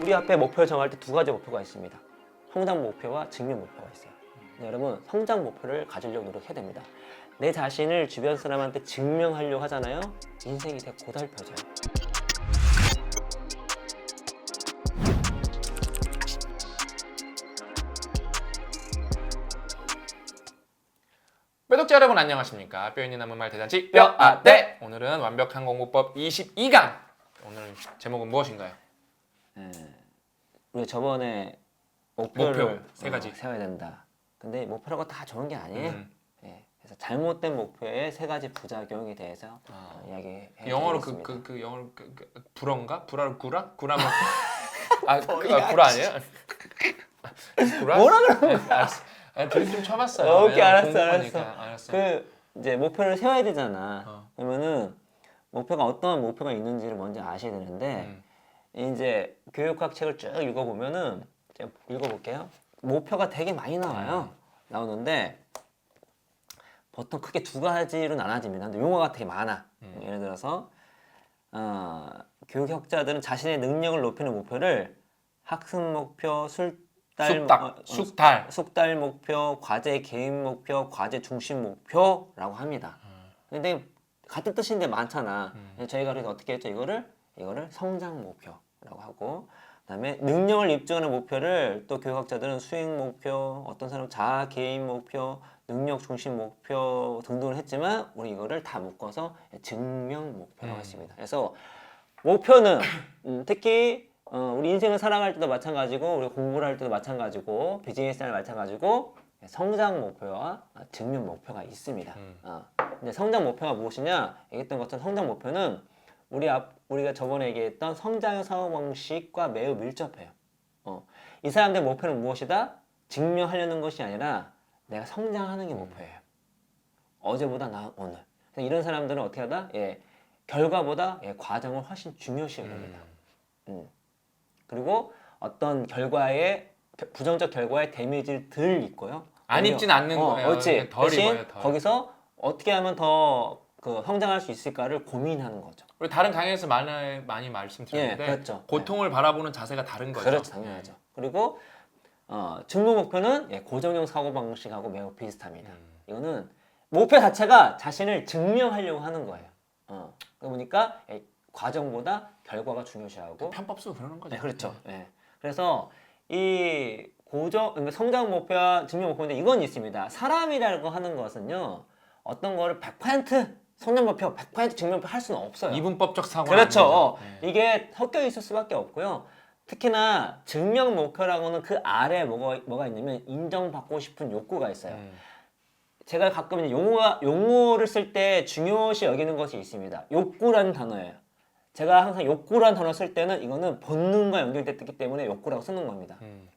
우리 앞에 목표를 정할 때 두 가지 목표가 있습니다. 성장 목표와 증명 목표가 있어요. 근데 여러분 성장 목표를 가지려고 노력해야 됩니다. 내 자신을 주변 사람한테 증명하려고 하잖아요. 인생이 되게 고달퍼져요. 뼈독자 여러분 안녕하십니까? 뼈 있는 남은 말 대잔치 뼈아대 오늘은 완벽한 공부법 22강 오늘 제목은 무엇인가요? 우리 저번에 목표를 목표 세 가지. 어, 세워야 된다. 근데 목표라고 다 좋은 게 아니에요. 음. 예, 그래서 잘못된 목표의 세 가지 부작용에 대해서 어, 이야기해 영어로 그 드리겠습니다. 그 그 영어로 그, 그 불어인가? 불화 구라? 구라면 아, 그, 아 구라 아니에요? 구라? 뭐라 그러 네, 알았어. 아, 좀 쳐봤어요. 어, 오케이, 왜냐면 알았어, 공부하니까. 알았어. 알았어. 그 이제 목표를 세워야 되잖아. 어. 그러면은 목표가 어떤 목표가 있는지를 먼저 아셔야 되는데 음. 이제 교육학 책을 쭉 읽어보면은 제가 읽어볼게요. 목표가 되게 많이 나와요. 나오는데 보통 크게 두 가지로 나눠집니다. 근데 용어가 되게 많아. 음. 예를 들어서 어, 교육학자들은 자신의 능력을 높이는 목표를 학습 목표, 술달 숙달, 어, 어, 숙달. 숙달 목표, 과제 개인 목표, 과제 중심 목표라고 합니다. 근데 같은 뜻인데 많잖아. 저희가 그래서 어떻게 했죠? 이거를 이거를 성장 목표 라고 하고 그 다음에 능력을 입증하는 목표를 또 교육학자들은 수행 목표, 어떤 사람 자아 개인 목표, 능력 중심 목표 등등을 했지만 우리 이거를 다 묶어서 증명 목표라고 음. 했습니다. 그래서 목표는 음, 특히 어, 우리 인생을 살아갈 때도 마찬가지고 우리 공부를 할 때도 마찬가지고 비즈니스 할 마찬가지고 성장 목표와 증명 목표가 있습니다. 음. 어, 근데 성장 목표가 무엇이냐? 얘기했던 것처럼 성장 목표는 우리 앞 우리가 저번에 얘기했던 성장형 사고 방식과 매우 밀접해요. 어, 이 사람들의 목표는 무엇이다? 증명하려는 것이 아니라 내가 성장하는 게 목표예요. 어제보다 나 오늘. 이런 사람들은 어떻게 하다? 예, 결과보다 예, 과정을 훨씬 중요시 여깁니다. 음. 그리고 어떤 결과에 부정적 결과에 데미지를 덜 입고요. 안 오히려- 입진 않는 어, 거예요. 그렇지. 그냥 덜 대신 입어요, 덜. 거기서 어떻게 하면 더 그 성장할 수 있을까를 고민하는 거죠. 우리 다른 강의에서 많이 많이 말씀드렸는데 예, 그렇죠. 고통을 바라보는 자세가 다른 거죠. 그렇죠, 당연하죠. 그리고 어, 직무 목표는 예, 고정형 사고 방식하고 매우 비슷합니다. 음. 이거는 목표 자체가 자신을 증명하려고 하는 거예요. 어, 그러다 보니까 예, 과정보다 결과가 중요시하고 편법수 그러는 거죠. 네, 그렇죠. 예. 그래서 이 고정 그러니까 성장 목표와 증명 목표인데 이건 있습니다. 사람이라고 하는 것은요. 어떤 거를 100% 성장 목표, 100% 증명 목표 할 수는 없어요. 이분법적 사고. 그렇죠. 어, 이게 섞여 있을 수밖에 없고요. 특히나 증명 목표라고는 그 아래 뭐가, 뭐가 있냐면 인정받고 싶은 욕구가 있어요. 음. 제가 가끔 용어가, 용어를 쓸 때 중요시 여기는 것이 있습니다. 욕구라는 단어예요. 제가 항상 욕구라는 단어 쓸 때는 이거는 본능과 연결됐기 때문에 욕구라고 쓰는 겁니다. 음.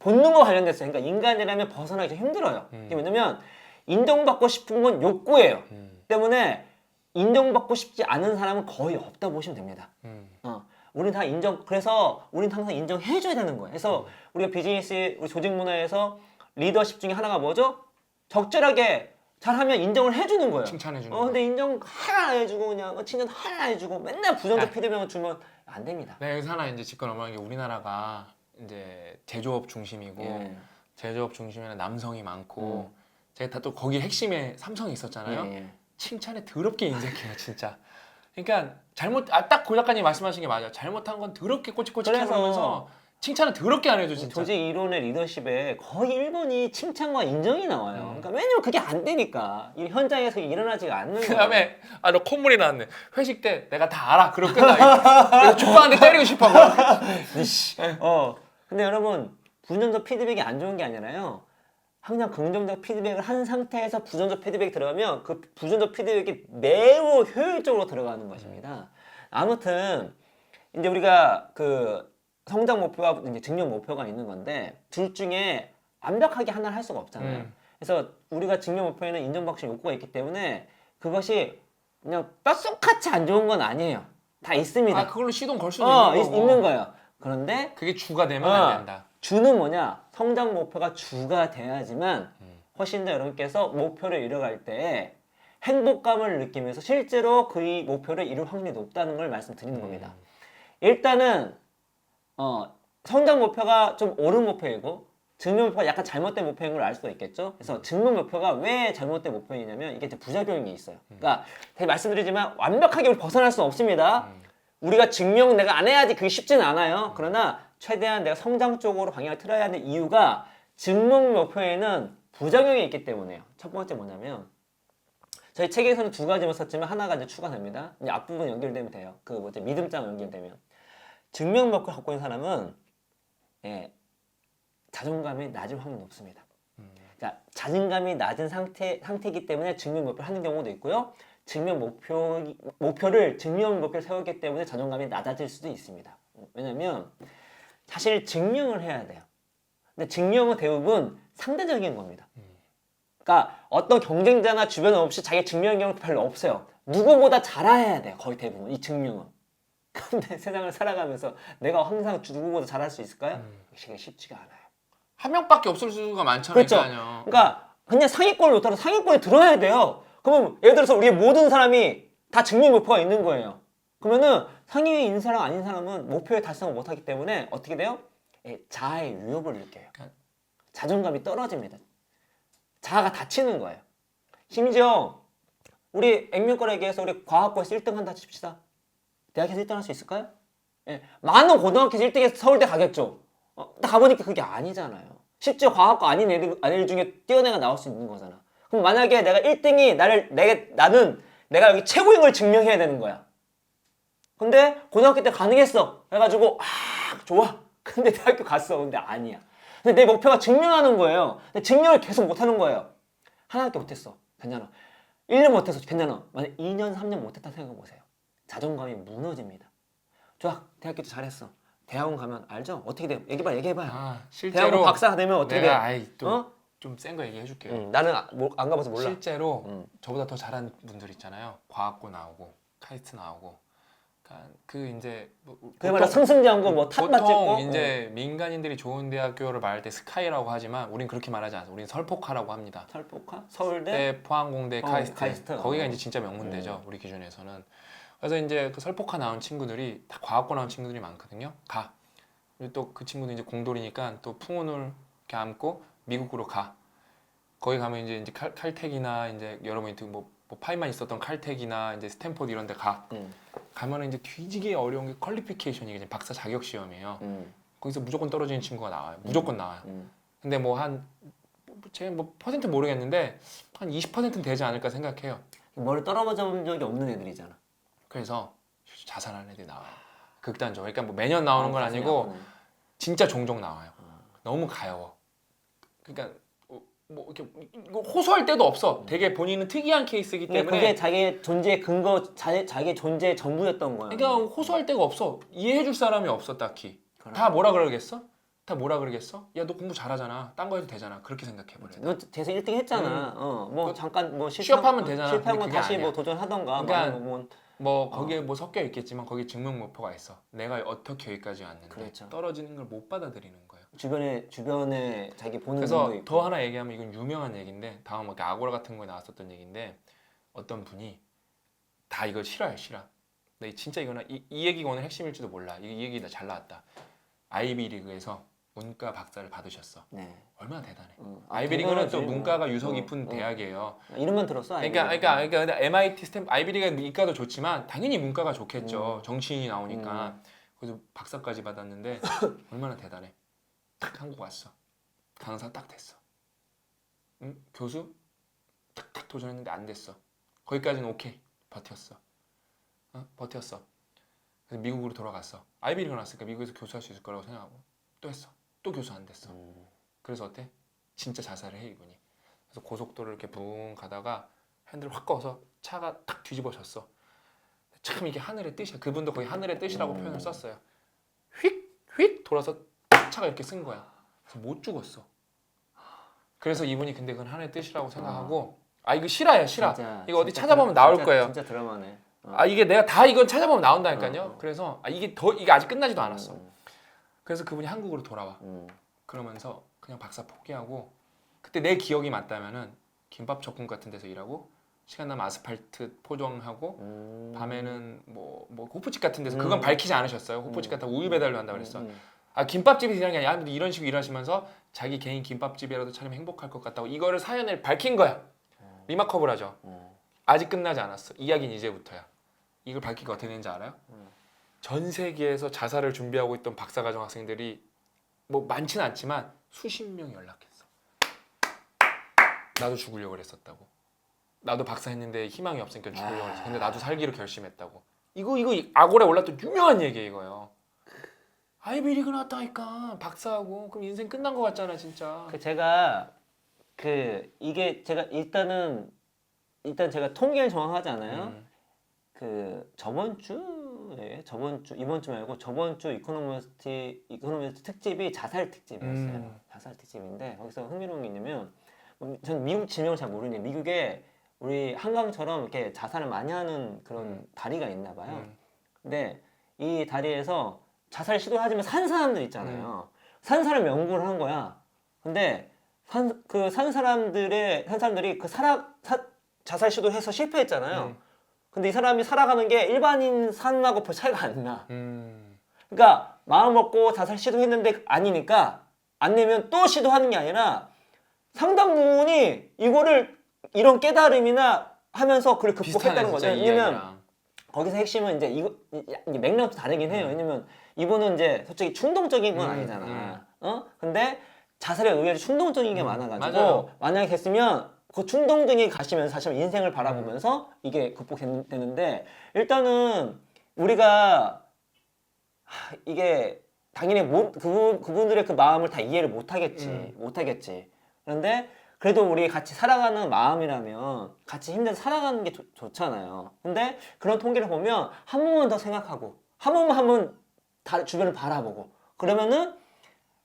본능과 관련됐어요. 그러니까 인간이라면 벗어나기 좀 힘들어요. 음. 이게 왜냐면 인정받고 싶은 건 욕구예요. 음. 때문에 인정받고 싶지 않은 사람은 거의 없다 보시면 됩니다. 음. 어, 우린 다 인정, 그래서 우린 항상 인정해줘야 되는 거예요. 그래서 우리가 비즈니스, 우리 조직 문화에서 리더십 중에 하나가 뭐죠? 적절하게 잘하면 인정을 해주는 거예요. 칭찬해 주는 어, 거. 근데 인정 하나 안 해주고 그냥 어, 칭찬 하나 안 해주고 맨날 부정적 아. 피드백을 주면 안 됩니다. 네, 여기서 하나 이제 짚고 넘어간 게 우리나라가 이제 제조업 중심이고 예. 제조업 중심에는 남성이 많고 음. 제가 다 또 거기 핵심에 삼성이 있었잖아요. 예, 예. 칭찬에 더럽게 인색해요, 진짜. 그러니까 잘못 아, 딱 고 작가님 말씀하신 게 맞아요. 잘못한 건 더럽게 꼬치꼬치 그래서 해놓으면서 칭찬은 더럽게 안 해줘 진짜. 조직 이론의 리더십에 거의 1번이 칭찬과 인정이 나와요. 음. 그러니까 왜냐면 그게 안 되니까 이 현장에서 일어나지가 않는 거예요. 그다음에 아 너 콧물이 나왔네. 회식 때 내가 다 알아. 그러고 끝나. 그래서 족발한테 때리고 싶어. 뭐. 어. 근데 여러분 부정적 피드백이 안 좋은 게 아니라요. 항상 긍정적 피드백을 한 상태에서 부정적 피드백이 들어가면 그 부정적 피드백이 매우 효율적으로 들어가는 것입니다. 아무튼 이제 우리가 그 성장 목표와 이제 증명 목표가 있는 건데 둘 중에 완벽하게 하나를 할 수가 없잖아요. 음. 그래서 우리가 증명 목표에는 인정받고 싶은 욕구가 있기 때문에 그것이 그냥 뼛속같이 안 좋은 건 아니에요. 다 있습니다. 아 그걸로 시동 걸 수도 어, 있는 있-. 있는 거예요. 그런데 그게 주가 되면 어. 안 된다. 주는 뭐냐? 성장 목표가 주가 돼야지만 음. 훨씬 더 여러분께서 목표를 이뤄갈 때 행복감을 느끼면서 실제로 그이 목표를 이룰 확률이 높다는 걸 말씀드리는 겁니다. 일단은 어 성장 목표가 좀 옳은 목표이고 증명 목표가 약간 잘못된 목표인 걸 알 수가 있겠죠. 그래서 증명 목표가 왜 잘못된 목표이냐면 이게 부작용이 있어요. 그러니까 제가 말씀드리지만 완벽하게 우리 벗어날 수는 없습니다. 우리가 증명 내가 안 해야지 그게 쉽지는 않아요. 그러나 최대한 내가 성장 쪽으로 방향을 틀어야 하는 이유가 증명 목표에는 부작용이 있기 때문에요. 첫 번째 뭐냐면 저희 책에서는 두 가지만 썼지만 하나가 이제 추가됩니다. 이제 앞부분 연결되면 돼요. 그 뭐지 믿음장 연결되면 증명 목표를 갖고 있는 사람은 예, 자존감이 낮을 확률이 높습니다. 그러니까 자존감이 낮은 상태 상태이기 때문에 증명 목표를 하는 경우도 있고요. 증명 목표 목표를 증명 목표를 세우기 때문에 자존감이 낮아질 수도 있습니다. 왜냐면 사실 증명을 해야 돼요. 근데 증명은 대부분 상대적인 겁니다. 그러니까 어떤 경쟁자나 주변 없이 자기 증명의 경우도 별로 없어요. 누구보다 잘해야 돼요. 거의 대부분 이 증명은. 근데 세상을 살아가면서 내가 항상 누구보다 잘할 수 있을까요? 그게 쉽지가 않아요. 한 명밖에 없을 수가 많잖아요. 그렇죠. 그러니까 그냥 상위권을 못하러 상위권에 들어야 돼요. 그러면 예를 들어서 우리 모든 사람이 다 증명 목표가 있는 거예요. 그러면은 상위에 있는 사람 아닌 사람은 목표에 달성을 못하기 때문에 어떻게 돼요? 예, 자아의 위협을 느껴요. 자존감이 떨어집니다. 자아가 다치는 거예요. 심지어 우리 액면가락에서 우리 과학고에서 1등 한다 칩시다. 대학에서 1등 할 수 있을까요? 예, 많은 고등학교에서 1등해서 서울대 가겠죠. 어, 딱 가보니까 그게 아니잖아요. 실제 과학과 아닌 애들, 애들 중에 뛰어난 애가 나올 수 있는 거잖아. 그럼 만약에 내가 1등이 나를, 내, 나는 내가 여기 최고인 걸 증명해야 되는 거야. 근데 고등학교 때 가능했어. 해가지고, 아, 좋아. 근데 대학교 갔어. 근데 아니야. 근데 내 목표가 증명하는 거예요. 근데 증명을 계속 못하는 거예요. 하나 학기 못했어. 괜찮아. 1년 못했어. 괜찮아. 만약 2년, 3년 못했다 생각해보세요. 자존감이 무너집니다. 좋아. 대학교도 잘했어. 대학원 가면 알죠? 어떻게 돼요? 얘기해봐, 얘기해봐요. 아, 대학원 실제로 박사가 되면 어떻게 내가 돼요? 아이 어? 또좀 센 거 얘기해 줄게요. 응, 나는 아- 뭐- 안 가봐서 몰라. 실제로 음. 저보다 더 잘한 분들 있잖아요. 과학고 나오고 카이스트 나오고. 그러니까 그 이제 뭐 그야말로 승승장구 뭐탑 보통 맞고 이제 민간인들이 좋은 대학교를 말할 때 스카이라고 하지만 우린 그렇게 말하지 않아요. 우린 설포카라고 합니다. 설복화? 서울대? 네, 포항공대, 어, 카이스트. 카이스트. 거기가 어. 이제 진짜 명문대죠. 우리 기준에서는. 그래서 이제 그 설포카 나온 친구들이 다 과학고 나온 친구들이 많거든요. 가. 또 그 친구도 이제 공돌이니까 또 풍운을 이렇게 안고 미국으로 가. 거기 가면 이제 이제 칼, 칼텍이나 이제 여러분이 뭐, 뭐 파이만 있었던 칼텍이나 이제 스탠포드 이런 데 가. 응, 가면은 이제 뒤지게 어려운 게 퀄리피케이션이 이제 박사 자격 시험이에요. 응, 거기서 무조건 떨어지는 친구가 나와요. 무조건 나와요. 응. 근데 뭐한 제가 뭐 퍼센트 모르겠는데 한 20%는 되지 않을까 생각해요. 머리 떨어져 본 적이 없는 애들이잖아. 그래서 자살하는 애들이 나와요. 극단적으로. 그러니까 뭐 매년 나오는 건 아, 가슴이 아니고 아프네. 진짜 종종 나와요. 너무 가여워. 그러니까 어, 뭐 이렇게 이거 호소할 데도 없어. 되게 본인은 특이한 케이스이기 근데 때문에 그게 자기의 존재의 근거, 자, 자기의 존재의 전부였던 거야. 그러니까 호소할 데가 없어. 이해해 줄 사람이 없어 딱히. 다 뭐라 그러겠어? 다 뭐라 그러겠어? 야 너 공부 잘하잖아. 딴 거 해도 되잖아. 그렇게 생각해 버려. 너 대서 1등 했잖아. 어, 뭐그 잠깐 뭐 실패, 취업하면 되잖아. 실패하면 근데 그게 다시 아니야. 뭐 도전하던가. 그러니까 뭐, 뭐, 뭐 거기에 뭐 섞여 있겠지만 거기 증명 목표가 있어. 내가 어떻게 여기까지 왔는데 그렇죠. 떨어지는 걸 못 받아들이는 거예요. 주변에 주변에 자기 보는 그래서 눈도 있고. 더 하나 얘기하면 이건 유명한 얘기인데 다음 뭐 아고라 같은 거에 나왔었던 얘기인데 어떤 분이 다 이거 싫어요 싫어. 근데 진짜 이거는 이, 이 얘기가 오늘 핵심일지도 몰라. 이, 이 얘기 잘 나왔다. 아이비리그에서 문과 박사를 받으셨어. 네. 얼마나 대단해. 음. 아, 아이비리그는 또 대단하지. 문과가 어, 유서 어, 깊은 어. 대학이에요. 이름만 들었어. 그러니까 아이비리그. 그러니까 그러니까 근데 MIT 스탠 아이비리가 이과도 좋지만 당연히 문과가 음. 좋겠죠. 정치인이 나오니까. 그래서 박사까지 받았는데 얼마나 대단해. 딱 한국 왔어. 강사 딱 됐어. 응? 교수 탁탁 도전했는데 안 됐어. 거기까지는 오케이. 버텼어. 어? 버텼어. 그래서 미국으로 돌아갔어. 아이비리가 나왔으니까 미국에서 교수할 수 있을 거라고 생각하고 또 했어. 또 교수 안 됐어. 음. 그래서 어때? 진짜 자살을 해 이분이. 그래서 고속도로를 이렇게 붕 가다가 핸들 확 꺼서 차가 탁 뒤집어졌어. 참 이게 하늘의 뜻이야. 그분도 거의 하늘의 뜻이라고 음. 표현을 썼어요. 휙 휙 돌아서 탁 차가 이렇게 쓴 거야. 그래서 못 죽었어. 그래서 이분이 근데 그건 하늘의 뜻이라고 생각하고 아 이거 실화야 실화. 진짜, 이거 어디 진짜 찾아보면 드라- 나올 진짜- 거예요. 진짜 드라마네. 어. 아 이게 내가 다 이건 찾아보면 나온다니까요. 어, 어. 그래서 아 이게 더 이게 아직 끝나지도 않았어. 음, 그래서 그분이 한국으로 돌아와. 음. 그러면서 그냥 박사 포기하고 그때 내 기억이 맞다면은 김밥 적국 같은 데서 일하고 시간 나면 아스팔트 포장하고 음. 밤에는 뭐, 뭐 호프집 같은 데서 음. 그건 밝히지 않으셨어요. 호프집 음. 같은 우유 배달도 한다고 그랬어. 음, 아 김밥집이 그냥 야 이런 식으로 일하시면서 자기 개인 김밥집이라도 차리면 행복할 것 같다고 이거를 사연을 밝힌 거야. 리마커블 하죠. 어. 아직 끝나지 않았어. 이야기는 이제부터야. 이걸 밝히고 어떻게 되는지 알아요? 음. 전 세계에서 자살을 준비하고 있던 박사과정 학생들이 뭐 많지는 않지만 수십 명이 연락했어. 나도 죽으려고 그랬었다고. 나도 박사 했는데 희망이 없으니까 죽으려고 그랬어. 근데 나도 살기로 결심했다고. 이거 이거 아고라에 올랐던 유명한 얘기야 이거요. 아이비리그 나왔다니까 박사하고 그럼 인생 끝난 거 같잖아 진짜. 그 제가 그 이게 제가 일단은 일단 제가 통계를 정확하지 않아요. 음. 그 저번 주에 저번 주 이번 주 말고 저번 주 이코노미스트 이코노미스트 특집이 자살 특집이었어요. 음. 자살 특집인데 거기서 흥미로운 게 있냐면 음, 전 미국 지명을 잘 모르는데 미국에 우리 한강처럼 이렇게 자살을 많이 하는 그런 음. 다리가 있나 봐요. 음. 근데 이 다리에서 자살 시도하지만 산 사람들 있잖아요. 음. 산 사람 연구를 한 거야. 근데 산 그 산 사람들의 산 사람들이 그 살아 사- 자살 시도해서 실패했잖아요. 음. 근데 이 사람이 살아가는 게 일반인 산하고 별 차이가 안 나. 음. 그러니까 마음 먹고 자살 시도했는데 아니니까 안 내면 또 시도하는 게 아니라 상당 부분이 이거를 이런 깨달음이나 하면서 그걸 극복했다는 거죠. 왜냐면 거기서 핵심은 이제 이거 이- 이 맥락도 다르긴 해요. 왜냐면 이분은 이제 솔직히 충동적인 건 음, 아니잖아. 어? 근데 자살에 의외로 충동적인 게 음, 많아가지고 맞아요. 만약에 됐으면 그 충동적인 가시면서 사실 인생을 바라보면서 이게 극복되는데 일단은 우리가 하, 이게 당연히 못, 그분, 그분들의 그 마음을 다 이해를 못하겠지. 음. 못하겠지. 그런데 그래도 우리 같이 살아가는 마음이라면 같이 힘내서 살아가는 게 좋- 좋잖아요. 근데 그런 통계를 보면 한 번만 더 생각하고 한 번만 한번 다 주변을 바라보고 그러면은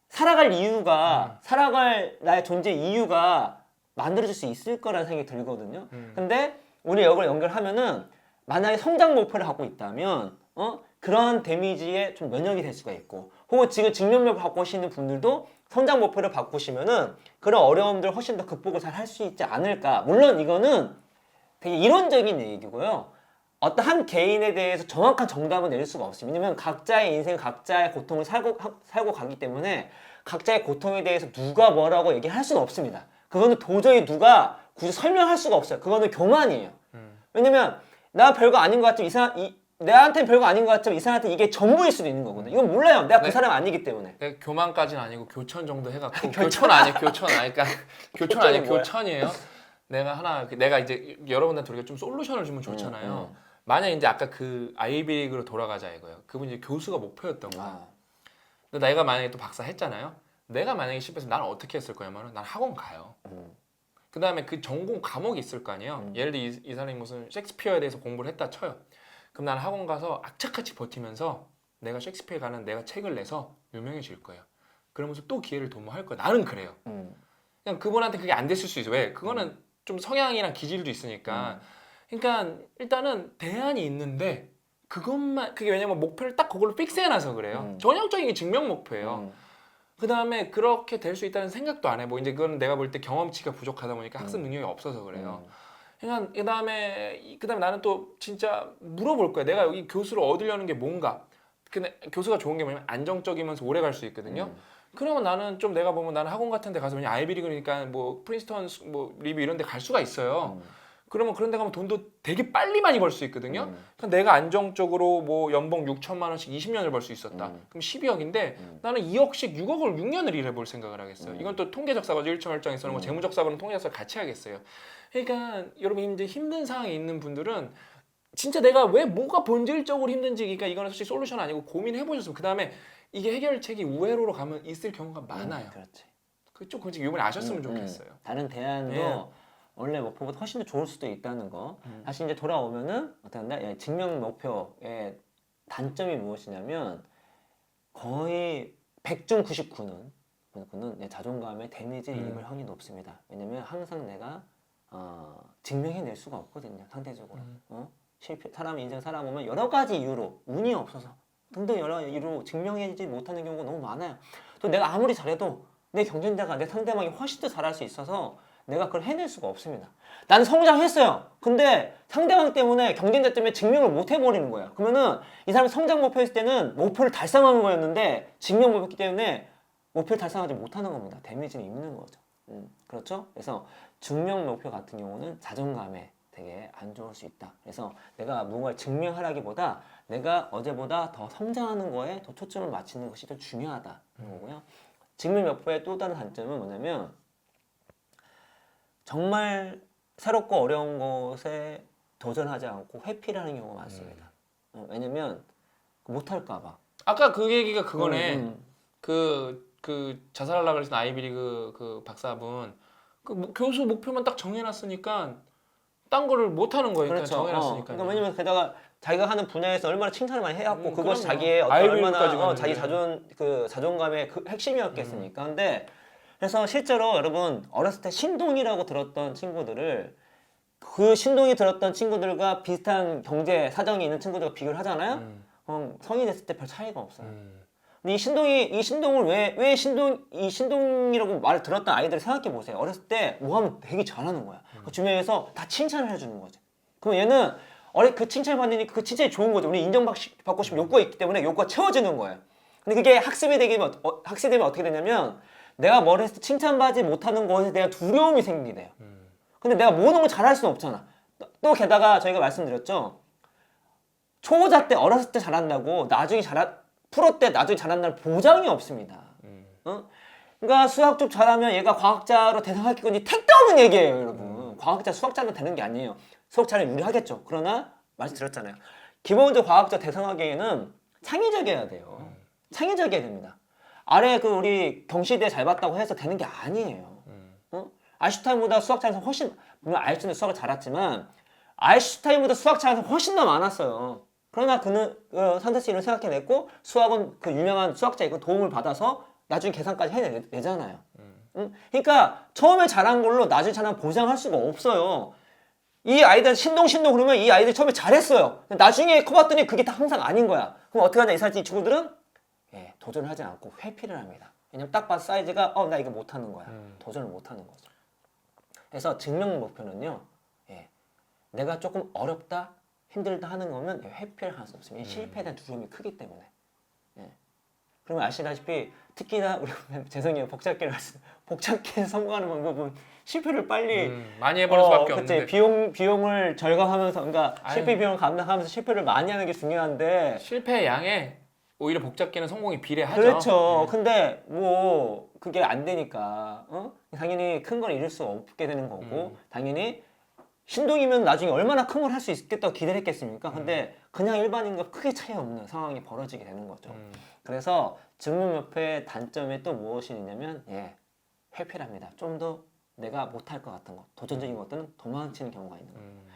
살아갈 이유가 살아갈 나의 존재 이유가 만들어질 수 있을 거라는 생각이 들거든요. 음. 근데 우리 이걸 연결하면은 만약에 성장 목표를 하고 있다면 어 그런 데미지에 좀 면역이 될 수가 있고 혹은 지금 직면력을 갖고 계시는 분들도 성장 목표를 바꾸시면은 그런 어려움들 훨씬 더 극복을 잘 할 수 있지 않을까. 물론 이거는 되게 이론적인 얘기고요. 어떤 한 개인에 대해서 정확한 정답을 내릴 수가 없어요. 왜냐면 각자의 인생 각자의 고통을 살고 하- 살고 가기 때문에 각자의 고통에 대해서 누가 뭐라고 얘기할 수는 없습니다. 그거는 도저히 누가 굳이 설명할 수가 없어요. 그거는 교만이에요. 음. 왜냐면 나 별거 아닌 것 같지만 이 사람 이 내한테는 별거 아닌 것 같지만 이 사람한테 이게 전부일 수도 있는 거거든. 이건 몰라요. 내가 그 네. 사람 아니기 때문에. 내가 교만까지는 아니고 교천 정도 해갖고 교천 아니야 교천 아니까 교천 아니야 교천이 뭐야? 교천이에요. 내가 하나 그 내가 이제 여러분한테 우리가 좀 솔루션을 주면 좋잖아요. 음, 만약 이제 아까 그 아이비리그로 돌아가자 이거예요. 그분 이제 교수가 목표였던 거야. 아, 근데 내가 만약에 또 박사 했잖아요. 내가 만약에 실패해서 나는 어떻게 했을 거냐면은 난 학원 가요. 음, 그 다음에 그 전공 과목이 있을 거 아니에요. 음. 예를 들어 이, 이 사람이 무슨 셰익스피어에 대해서 공부를 했다 쳐요. 그럼 나는 학원 가서 악착같이 버티면서 내가 셰익스피어에 가는 내가 책을 내서 유명해질 거예요. 그러면서 또 기회를 도모할 거야. 나는 그래요. 음, 그냥 그분한테 그게 안 됐을 수 있어. 왜? 그거는 좀 성향이랑 기질도 있으니까. 그러니까 일단은 대안이 있는데 그것만 그게 왜냐면 목표를 딱 그걸로 픽스해놔서 그래요. 음. 전형적인 게 증명 목표예요. 음, 그 다음에 그렇게 될 수 있다는 생각도 안 해. 뭐 이제 그건 내가 볼 때 경험치가 부족하다 보니까 학습 음. 능력이 없어서 그래요. 음, 그러니까 그 다음에 그 다음에 나는 또 진짜 물어볼 거야. 내가 여기 교수를 얻으려는 게 뭔가. 근데 교수가 좋은 게 뭐냐면 안정적이면서 오래 갈 수 있거든요. 음. 그러면 나는 좀 내가 보면 나는 학원 같은 데 가서 그냥 아이비리그니까 뭐 프린스턴 스- 뭐 리뷰 이런 데 갈 수가 있어요. 음, 그러면 그런 데 가면 돈도 되게 빨리 많이 벌 수 있거든요. 음, 그럼 내가 안정적으로 뭐 연봉 6천만 원씩 20년을 벌 수 있었다. 음. 그럼 12억인데 음. 나는 2억씩 6억을 6년을 일해볼 생각을 하겠어요. 음. 이건 또 통계적 사고죠. 일정일정에 서는 뭐 음. 재무적 사고는 통계적사 같이 하겠어요. 그러니까 여러분 이제 힘든 상황에 있는 분들은 진짜 내가 왜 뭐가 본질적으로 힘든지 그러니까 이거는 솔직히 솔루션 아니고 고민해 보셨으면 그 다음에 이게 해결책이 우회로로 가면 있을 경우가 많아요. 음, 그렇지. 그쪽 솔직히 이번에 아셨으면 음, 음. 좋겠어요. 다른 대안도 예. 원래 목표보다 훨씬 더 좋을 수도 있다는 거. 음. 다시 이제 돌아오면은 어떤 날 예, 증명 목표의 단점이 무엇이냐면 거의 100중 99는 그는 내 자존감에 데미지를 음. 입을 확률이 높습니다. 왜냐면 항상 내가 어, 증명해낼 수가 없거든요. 상대적으로. 음. 어? 실패 사람 인생 살아보면 여러 가지 이유로 운이 없어서 등등 여러 이유로 증명하지 못하는 경우가 너무 많아요. 또 내가 아무리 잘해도 내 경쟁자가 내 상대방이 훨씬 더 잘할 수 있어서 내가 그걸 해낼 수가 없습니다. 나는 성장했어요. 근데 상대방 때문에 경쟁자 때문에 증명을 못 해버리는 거야. 그러면은 이 사람이 성장 목표였을 때는 목표를 달성하는 거였는데 증명 목표였기 때문에 목표를 달성하지 못하는 겁니다. 데미지는 입는 거죠. 음, 그렇죠? 그래서 증명 목표 같은 경우는 자존감에 되게 안 좋을 수 있다. 그래서 내가 무언가를 증명하라기보다 내가 어제보다 더 성장하는 거에 더 초점을 맞추는 것이 더 중요하다는 거고요. 증명 목표의 또 다른 단점은 뭐냐면 정말 새롭고 어려운 것에 도전하지 않고 회피를 하는 경우가 많습니다. 어, 왜냐면 못할까봐. 아까 그 얘기가 그거네. 음, 음. 그, 그 자살하려고 그랬던 아이비리그 그 박사분 그 뭐- 교수 목표만 딱 정해놨으니까 딴 거를 못 하는 거예요. 그러니까 그렇죠. 어, 정해놨으니까. 그러니까 왜냐면 게다가 자기가 하는 분야에서 얼마나 칭찬을 많이 해왔고 음, 그것이 그럼요. 자기의 어떤 얼마나 어. 자기 자존 그 자존감의 그 핵심이었겠습니까. 음. 근데 그래서 실제로 여러분 어렸을 때 신동이라고 들었던 친구들을 그 신동이 들었던 친구들과 비슷한 경제 사정이 있는 친구들과 비교를 하잖아요. 음, 그럼 성이 됐을 때 별 차이가 없어요. 음. 근데 이 신동이 이 신동을 왜 왜 신동 이 신동이라고 말을 들었던 아이들 생각해 보세요. 어렸을 때 뭐 하면 되게 잘하는 거야. 그 주변에서 다 칭찬을 해주는 거지. 그럼 얘는 어리 그 칭찬 받으니까 그 칭찬이 좋은 거죠. 우리 인정받고 싶은 욕구가 있기 때문에 욕구가 채워지는 거예요. 근데 그게 학습이 되면 어, 학습이 되면 어떻게 되냐면 내가 뭘 했을 때 칭찬받지 못하는 것에 대한 두려움이. 음. 근데 내가 모든 걸 잘할 수는 없잖아. 또, 또 게다가 저희가 말씀드렸죠. 초보자 때 어렸을 때 잘한다고 나중에 잘한 프로 때 나중에 잘한다는 보장이 없습니다. 음. 어? 그러니까 수학 좀 잘하면 얘가 과학자로 대상하겠거니 택도 없는 얘기예요, 여러분. 과학자 수학자로 되는 게 아니에요. 수학 잘하면 유리하겠죠. 그러나 말씀드렸잖아요. 기본적으로 과학자 대상하기에는 창의적이어야 돼요. 창의적이어야 됩니다. 아래 그 우리 경시대 잘 봤다고 해서 되는 게 아니에요. 음. 어? 아인슈타인보다 수학 잘해서 훨씬 물론 아인슈타인 수학을 잘했지만 아인슈타인보다 수학 잘해서 훨씬 더 많았어요. 그러나 그는 어, 이름 생각해냈고 수학은 그 유명한 수학자이고 도움을 받아서 나중에 계산까지 해내잖아요. 응? 그러니까 처음에 잘한 걸로 나중에 잘한 보장할 수가 없어요. 이 아이들 신동신동 그러면 이 아이들 처음에 잘했어요. 나중에 커봤더니 그게 다 항상 아닌 거야. 그럼 어떻게 하냐 이 사람 이 친구들은 예, 도전을 하지 않고 회피를 합니다. 왜냐면 딱 봐서 사이즈가 어 나 이거 못하는 거야. 음. 도전을 못하는 거죠. 그래서 증명 목표는요. 예, 내가 조금 어렵다, 힘들다 하는 거면 회피를 할수 없습니다. 이 실패에 대한 두려움이 크기 때문에. 예. 그러면 아시다시피 특히나 우리 죄송해요 복잡기를 복잡기에 성공하는 방법은 실패를 빨리 음, 많이 수밖에 어, 그치. 없는데 비용 비용을 절감하면서 그러니까. 실패 비용을 감당하면서 실패를 많이 하는 게 중요한데 실패 양에 오히려 복잡기는 성공이 비례하죠. 그렇죠. 예. 근데 뭐 그게 안 되니까 어? 당연히 큰걸 잃을 수 없게 되는 거고 음. 당연히 신동이면 나중에 얼마나 큰 걸 할 수 있겠다고 기대를 했겠습니까? 근데 그냥 일반인과 크게 차이 없는 상황이 벌어지게 되는 거죠. 음. 그래서 증명협회의 단점이 또 무엇이 있냐면 예, 회피랍니다. 좀 더 내가 못할 것 같은 것, 도전적인 것들은 도망치는 경우가 있는 거예요. 음.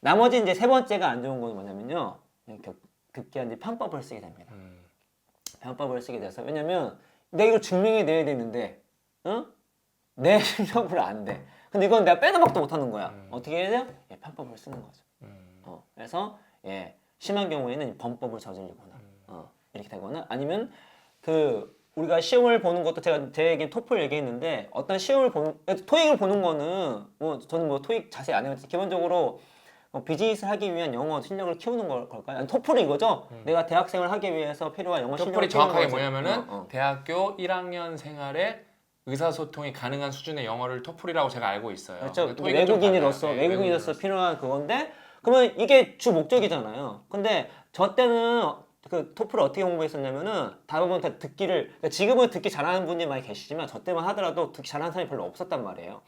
나머지 이제 세 번째가 안 좋은 건 뭐냐면요. 급, 급기한 이제 편법을 쓰게 됩니다. 음. 편법을 쓰게 돼서 왜냐면 내가 이걸 증명해 내야 되는데 어? 내 실력으로 안 돼. 근데 이건 내가 빼도 박도 못하는 거야. 음. 어떻게 해야 돼요? 예, 편법을 쓰는 거죠. 음. 어, 그래서 예, 심한 경우에는 범법을 저지르거나 어, 이렇게 되거나 아니면 그 우리가 시험을 보는 것도 제가 제 얘기 토플 얘기했는데 어떤 시험을 보는 토익을 보는 거는 뭐 저는 뭐 토익 자세히 안 해봤지 기본적으로 어, 비즈니스 하기 위한 영어 실력을 키우는 걸, 걸까요? 아니, 토플이 이거죠. 내가 대학생을 하기 위해서 필요한 영어 실력을 토플이 키우는 정확하게. 뭐냐면은 어, 어. 대학교 1학년 생활에 의사소통이 가능한 수준의 영어를 토플이라고 제가 알고 있어요. 그렇죠. 근데 토익은 좀 외국인으로서 달라요. 네, 외국인으로서 필요한 그건데 그러면 이게 주 목적이잖아요. 근데 저 때는 그 토플을 어떻게 공부했었냐면은 대부분 다 듣기를 그러니까 지금은 듣기 잘하는 분이 많이 계시지만 저 때만 하더라도 듣기 잘하는 사람이 별로 없었단 말이에요.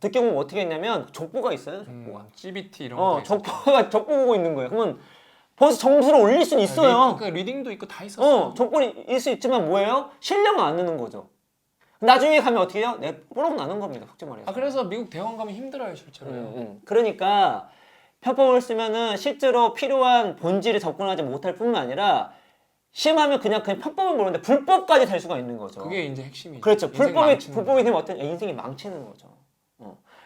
듣기 공부 어떻게 했냐면 족보가 있어요. 족보가. 음, GBT 이런 거. 어 족보가 족보 보고 있는 거예요. 그러면 벌써 점수를 올릴 수는 있어요. 리, 그 리딩도 있고 다 있었어. 어, 조건이 있을 수 있지만 뭐예요? 실력은 안 느는 거죠. 나중에 가면 어떻게 해요? 내 뽀록 나는 겁니다. 솔직히 말해서. 아 그래서 미국 대학원 가면 힘들어요 실제로요. 음, 음. 그러니까 편법을 쓰면은 실제로 필요한 본질에 접근하지 못할 뿐만 아니라 심하면 그냥 그냥 편법을 모르는데 불법까지 될 수가 있는 거죠. 그게 이제 핵심이죠. 그렇죠. 인생 불법이 망치는 불법이 되면 어떤 인생이 망치는 거죠.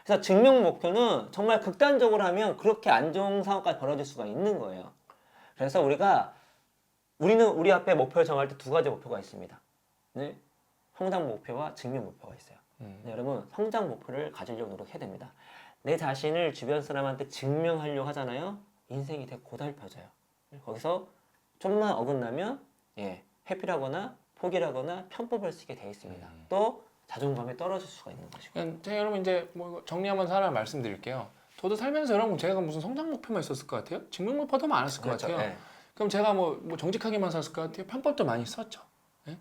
어. 그래서 증명 목표는 정말 극단적으로 하면 그렇게 안 좋은 상황까지 벌어질 수가 있는 거예요. 그래서 우리가 우리는 우리 앞에 목표를 정할 때 두 가지 목표가 있습니다. 네? 성장 목표와 증명 목표가 있어요. 음. 네, 여러분 성장 목표를 가지려고 노력해야 됩니다. 내 자신을 주변 사람한테 증명하려고 하잖아요. 인생이 되게 고달퍼져요. 거기서 좀만 어긋나면 예, 회피하거나 포기하거나 편법을 쓰게 돼 있습니다. 음. 또 자존감이 떨어질 수가 있는 것이고. 그냥 제가 여러분 이제 뭐 정리 한번 하나 말씀드릴게요. 저도 살면서 여러분 제가 무슨 성장 목표만 있었을 것 같아요? 증명 목표도 많았을 것 같아요. 예. 그럼 제가 뭐, 뭐 정직하게만 살았을 것 같아요? 편법도 많이 썼죠. 예?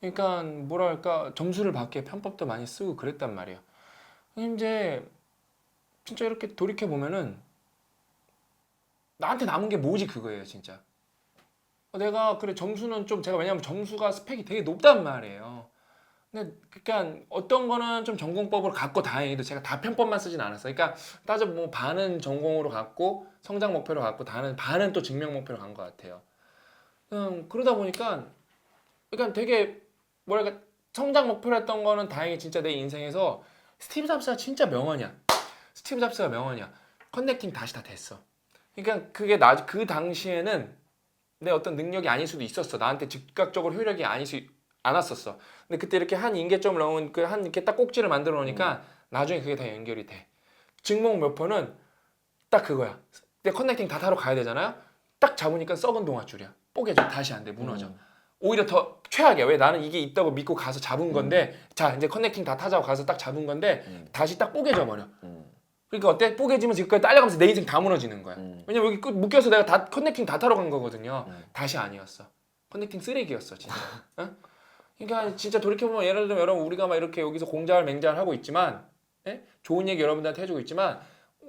그러니까 뭐랄까 점수를 받기에 편법도 많이 쓰고 그랬단 말이에요. 이제 진짜 이렇게 돌이켜 보면은 나한테 남은 게 뭐지 그거예요 진짜. 내가 그래 점수는 좀 제가 왜냐면 점수가 스펙이 되게 높단 말이에요. 그러니까 어떤 거는 좀 전공법으로 갖고 다행히도 제가 다 편법만 쓰진 않았어요. 그러니까 따져 뭐 반은 전공으로 갖고 성장 목표로 갖고 다는 반은 또 증명 목표로 간 것 같아요. 음, 그러다 보니까 그러니까 되게 뭐랄까 성장 목표로 했던 거는 다행히 진짜 내 인생에서 스티브 잡스가 진짜 명언이야. 스티브 잡스가 명언이야. 커넥팅 다시 다 됐어. 그러니까 그게 나 그 당시에는 내 어떤 능력이 아닐 수도 있었어. 나한테 즉각적으로 효력이 아닐 수 않았었어. 근데 그때 이렇게 한 인계점을 넣은 그 한 이렇게 딱 꼭지를 만들어 놓으니까 나중에 그게 다 연결이 돼. 증목 몇퍼는 딱 그거야. 내 커넥팅 다 타러 가야 되잖아요. 딱 잡으니까 썩은 동아줄이야. 뽀개져. 다시 안 돼. 무너져. 음. 오히려 더 최악이야. 왜 나는 이게 있다고 믿고 가서 잡은 건데 자 이제 커넥팅 다 타자고 가서 딱 잡은 건데 음. 다시 딱 뽀개져 버려. 음. 그러니까 어때? 뽀개지면 지금까지 딸려가면서 내 인생 다 무너지는 거야. 음. 왜냐면 여기 끝 묶여서 내가 다 커넥팅 다 타러 간 거거든요. 음. 다시 아니었어. 커넥팅 쓰레기였어 진짜. 어? 그러니까 진짜 돌이켜보면 예를 들면 여러분 우리가 막 이렇게 여기서 공자를 맹자를 하고 있지만 예? 좋은 얘기 여러분들한테 해주고 있지만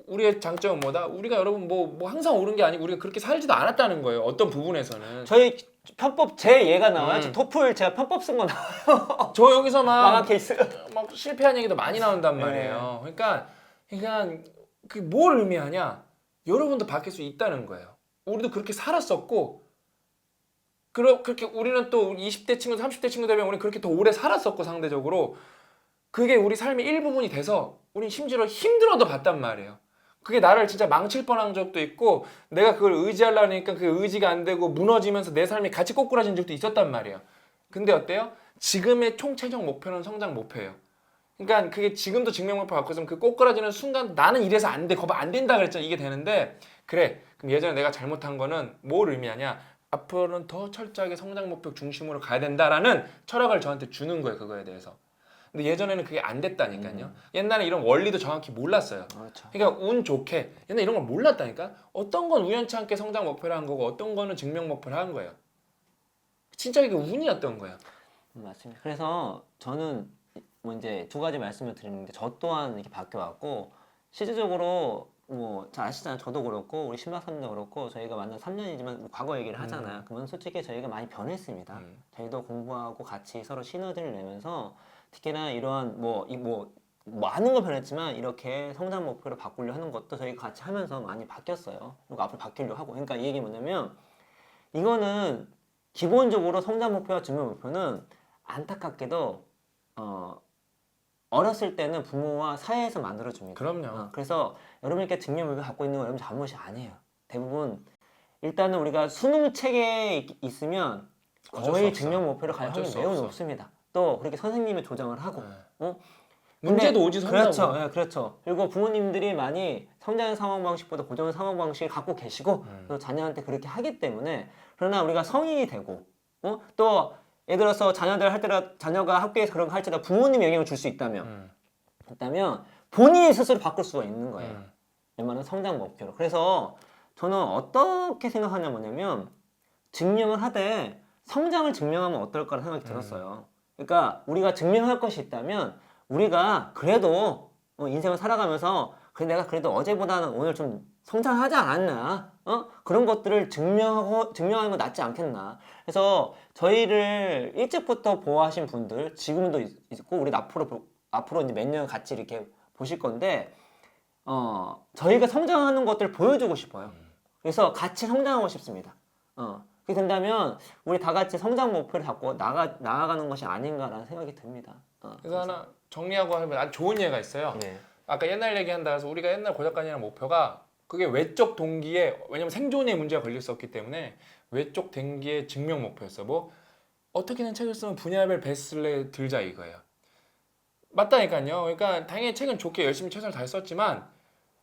우리의 장점은 뭐다? 우리가 여러분 뭐, 뭐 항상 옳은 게 아니고 우리가 그렇게 살지도 않았다는 거예요. 어떤 부분에서는. 저희 편법 제 예가 나와요. 음. 저 토플 제가 편법 쓴 거 나와요. 저 여기서 막 망한 케이스. 막 실패한 얘기도 많이 나온단 말이에요. 그러니까 그러니까 그뭘 의미하냐? 여러분도 바뀔 수 있다는 거예요. 우리도 그렇게 살았었고 그러, 그렇게 우리는 또 20대 친구, 30대 친구 되면 우리 그렇게 더 오래 살았었고 상대적으로 그게 우리 삶의 일부분이 돼서 우린 심지어 힘들어도 봤단 말이에요. 그게 나를 진짜 망칠 뻔한 적도 있고 내가 그걸 의지하려니까 그 의지가 안 되고 무너지면서 내 삶이 같이 꼬꾸라진 적도 있었단 말이에요. 근데 어때요? 지금의 총체적 목표는 성장 목표예요. 그러니까 그게 지금도 증명 목표 갖고 있으면 그 꼬꾸라지는 순간 나는 이래서 안 돼, 거봐 안 된다 그랬잖아. 이게 되는데 그래. 그럼 예전에 내가 잘못한 거는 뭘 의미하냐? 앞으로는 더 철저하게 성장 목표 중심으로 가야 된다라는 철학을 저한테 주는 거예요. 그거에 대해서. 근데 예전에는 그게 안 됐다니까요. 옛날에 이런 원리도 정확히 몰랐어요. 그렇죠. 그러니까 운 좋게 옛날 이런 걸 몰랐다니까. 어떤 건 우연치 않게 성장 목표를 한 거고 어떤 거는 증명 목표를 한 거예요. 진짜 이게 운이었던 거예요. 음, 맞습니다. 그래서 저는 뭐 이제 두 가지 말씀을 드리는데 저 또한 이렇게 바뀌어 왔고 실질적으로 뭐 잘 아시잖아요. 저도 그렇고 우리 신박사님도 그렇고 저희가 만난 3년이지만 과거 얘기를 하잖아요. 그러면 솔직히 저희가 많이 변했습니다. 음. 저희도 공부하고 같이 서로 시너지를 내면서 특히나 이러한 뭐 이 뭐 많은 걸 변했지만 이렇게 성장 목표를 바꾸려 하는 것도 저희가 같이 하면서 많이 바뀌었어요. 그리고 앞으로 바뀌려고 하고. 그러니까 이 얘기 뭐냐면 이거는 기본적으로 성장 목표와 증명 목표는 안타깝게도 어 어렸을 때는 부모와 사회에서 만들어 줍니다. 그럼요. 어, 그래서 여러분께 증명 목표 갖고 있는 건 여러분 잘못이 아니에요. 대부분 일단은 우리가 수능 있- 있으면 거의. 증명 목표를 갈 어쩔 확률이 수 매우 없어. 높습니다. 또 그렇게 선생님이 조정을 하고 네. 어? 문제도 오지 선다고. 그렇죠, 예, 그렇죠. 그리고 부모님들이 많이 성장 상황 방식보다 고정 상황 방식을 갖고 계시고 음. 또 자녀한테 그렇게 하기 때문에 그러나 우리가 성인이 되고 어? 또 예를 들어서 자녀들 할 때라 자녀가 학교에서 그런 거 할 때다 부모님 영향을 줄 수 있다면 음. 있다면 본인이 스스로 바꿀 수가 있는 거예요. 음. 웬만한 성장 목표로. 그래서 저는 어떻게 생각하냐 뭐냐면 증명을 하되 성장을 증명하면 어떨까라는 생각이 들었어요. 그러니까 우리가 증명할 것이 있다면 우리가 그래도 어, 인생을 살아가면서 그래 내가 그래도 어제보다는 오늘 좀 성장하지 않았나? 어? 그런 것들을 증명하고 증명하는 건 낫지 않겠나? 그래서 저희를 일찍부터 보호하신 분들 지금도 있- 있고 우리 앞으로 보- 앞으로 이제 몇 년 같이 이렇게 보실 건데 어, 저희가 성장하는 것들을 보여주고 싶어요. 그래서 같이 성장하고 싶습니다. 어, 그렇게 된다면 우리 다 같이 성장 목표를 잡고 나가, 나아가는 것이 아닌가라는 생각이 듭니다. 어, 그래서 하나 정리하고 하면 아주 좋은 예가 있어요. 네. 아까 옛날 얘기한다 해서 우리가 옛날 고작관이라는 목표가 그게 외적 동기에 왜냐면 생존의 문제가 걸릴 수 없기 때문에 외적 동기의 증명 목표였어. 뭐 어떻게든 책을 쓰면 분야별 베스트셀러에 들자 이거예요. 맞다니까요. 그러니까 당연히 책은 좋게 열심히 최선을 다했었지만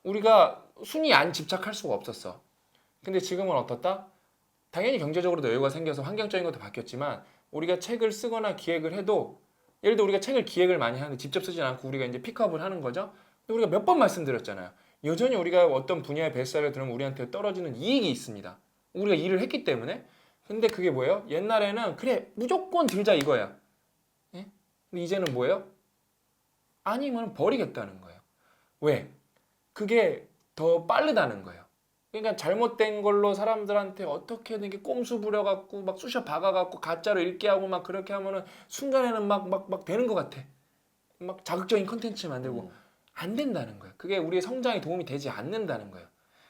우리가 순위 안 집착할 수가 없었어. 근데 지금은 어떻다? 당연히 경제적으로도 여유가 생겨서 환경적인 것도 바뀌었지만 우리가 책을 쓰거나 기획을 해도 예를 들어 우리가 책을 기획을 많이 하는데 직접 쓰지 않고 우리가 이제 픽업을 하는 거죠. 우리가 몇 번 말씀드렸잖아요. 여전히 우리가 어떤 분야의 베스트셀러를 들으면 우리한테 떨어지는 이익이 있습니다. 우리가 일을 했기 때문에. 근데 그게 뭐예요? 옛날에는 그래 무조건 들자 이거야. 예? 근데 이제는 뭐예요? 아니면 버리겠다는 거예요. 왜? 그게 더 빠르다는 거예요. 그러니까 잘못된 걸로 사람들한테 어떻게든 꼼수 부려갖고 막 쑤셔 박아갖고 가짜로 읽게 하고 막 그렇게 하면은 순간에는 막 막막 되는 것 같아. 막 자극적인 컨텐츠 만들고 음. 안 된다는 거예요. 그게 우리의 성장에 도움이 되지 않는다는 거예요.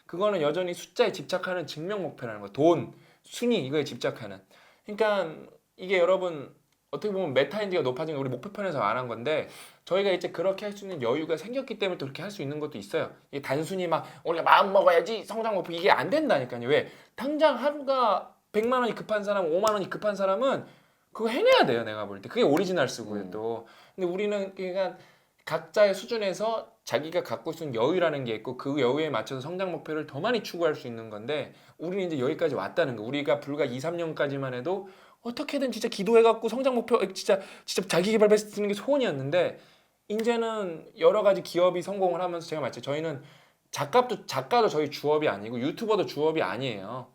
그거는 여전히 숫자에 집착하는 증명 목표라는 거예요. 돈, 순위 이거에 집착하는. 그러니까 이게 여러분 어떻게 보면 메타인지가 높아진 게 우리 목표편에서 말한 건데 저희가 이제 그렇게 할 수 있는 여유가 생겼기 때문에 또 그렇게 할 수 있는 것도 있어요. 이게 단순히 막 우리가 마음 먹어야지 성장 목표 이게 안 된다니까요. 왜? 당장 하루가 100만 원이 급한 사람, 5만 원이 급한 사람은 그거 해내야 돼요. 내가 볼 때. 그게 오리지널 쓰고요 음. 또. 근데 우리는 그러니까 각자의 수준에서 자기가 갖고 있는 여유라는 게 있고 그 여유에 맞춰서 성장 목표를 더 많이 추구할 수 있는 건데 우리는 이제 여기까지 왔다는 거. 우리가 불과 2, 3년까지만 해도 어떻게든 진짜 기도해 갖고 성장 목표 진짜 진짜 자기 개발 베스트 쓰는 게 소원이었는데 이제는 여러 가지 기업이 성공을 하면서 제가 말했죠. 저희는 작가도 작가도 저희 주업이 아니고 유튜버도 주업이 아니에요.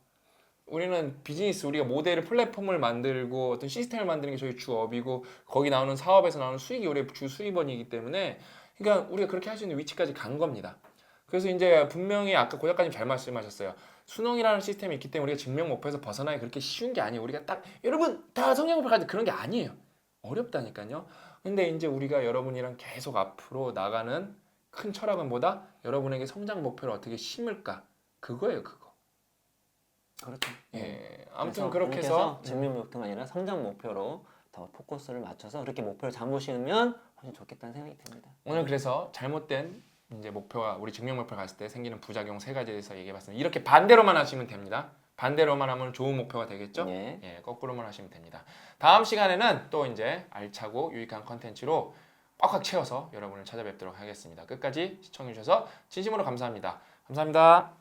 우리는 비즈니스 우리가 모델을 플랫폼을 만들고 어떤 시스템을 만드는 게 저희 주업이고 거기 나오는 사업에서 나오는 수익이 우리의 주 수입원이기 때문에 그러니까 우리가 그렇게 할 수 있는 위치까지 간 겁니다. 그래서 이제 분명히 아까 고 작가님 잘 말씀하셨어요. 수능이라는 시스템이 있기 때문에 우리가 증명 목표에서 벗어나기 그렇게 쉬운 게 아니에요. 우리가 딱 여러분 다 성장 목표 가지 그런 게 아니에요. 어렵다니까요. 근데 이제 우리가 여러분이랑 계속 앞으로 나가는 큰 철학은 뭐다? 여러분에게 성장 목표를 어떻게 심을까? 그거예요, 그거. 그렇죠. 예. 아무튼 그렇게 해서 증명 목표가 아니라 성장 목표로 더 포커스를 맞춰서 그렇게 목표를 잡으시면 훨씬 좋겠다는 생각이 듭니다. 오늘 그래서 잘못된 이제 목표와 우리 증명 목표 갔을 때 생기는 부작용 세 가지에 대해서 얘기해 봤습니다. 이렇게 반대로만 하시면 됩니다. 반대로만 하면 좋은 목표가 되겠죠? 예. 예, 거꾸로만 하시면 됩니다. 다음 시간에는 또 이제 알차고 유익한 컨텐츠로 꽉꽉 채워서 여러분을 찾아뵙도록 하겠습니다. 끝까지 시청해 주셔서 진심으로 감사합니다. 감사합니다.